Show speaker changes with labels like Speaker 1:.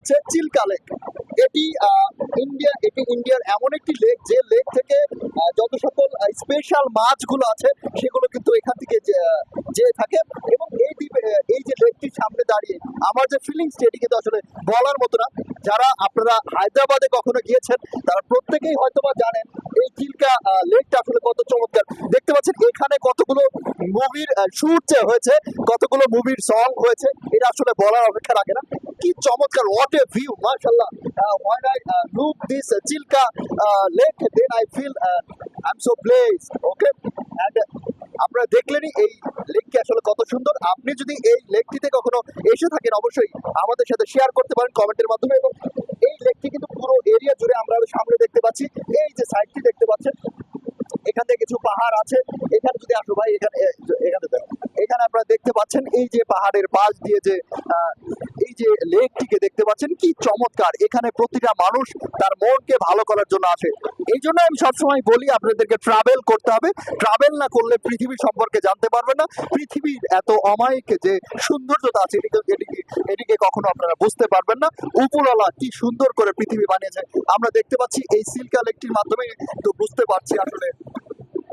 Speaker 1: হচ্ছে কালেক এটি ইন্ডিয়া এটি ইন্ডিয়ার এমন একটি লেক যে লেক থেকে যত সকল স্পেশাল মাছগুলো আছে, সেগুলো কিন্তু এখান থেকে যেয়ে থাকে। এবং এই দ্বীপে এই যে লেকটির সামনে দাঁড়িয়ে, আমার যে ফিলিংসটি এটি কিন্তু আসলে বলার মতো না। যারা আপনারা হায়দ্রাবাদে কখনো গিয়েছেন তারা প্রত্যেকেই হয়তোবা জানেন এই চিল্কা লেকটা আসলে কত চমৎকার। দেখতে পাচ্ছেন এখানে কতগুলো মুভির শুট হয়েছে কতগুলো মুভির সং হয়েছে এটা আসলে বলার অপেক্ষা রাখে না। কি চমৎকার হোয়াট এ ভিউ মাশাআল্লাহ। when I uh, look this uh, Chilka uh, lake then I so uh, I'm আপনারা দেখলেনই এই লেকটি আসলে কত সুন্দর। আপনি যদি এই লেকটিতে কখনো এসে থাকেন, অবশ্যই আমাদের সাথে শেয়ার করতে পারেন কমেন্টের মাধ্যমে এবং এই লেকটি কিন্তু পুরো এরিয়া জুড়ে আমরা সামনে দেখতে পাচ্ছি। এই যে সাইডটি দেখতে পাচ্ছেন, এখানে কিছু পাহাড় আছে। এখানে যদি আসো ভাই, এখানে এখানে এখানে আপনারা দেখতে পাচ্ছেন এই যে পাহাড়ের পাশ দিয়ে যে যে লেকটিকে দেখতে পাচ্ছেন, কি চমৎকার। এখানে প্রতিটা মানুষ তার মনকে ভালো করার জন্য আসে এই জন্য আমি সবসময় বলি, আপনাদেরকে ট্রাভেল করতে হবে। ট্রাভেল না করলে পৃথিবী সম্পর্কে জানতে পারবেন না। পৃথিবীর এত অমায়িক যে সৌন্দর্যতা আছে এটিকে এটিকে এটিকে কখনো আপনারা বুঝতে পারবেন না। উপরওয়ালা কি সুন্দর করে পৃথিবী বানিয়েছে। আমরা দেখতে পাচ্ছি এই সিল্কা লেকটির মাধ্যমে তো বুঝতে পারছি আসলে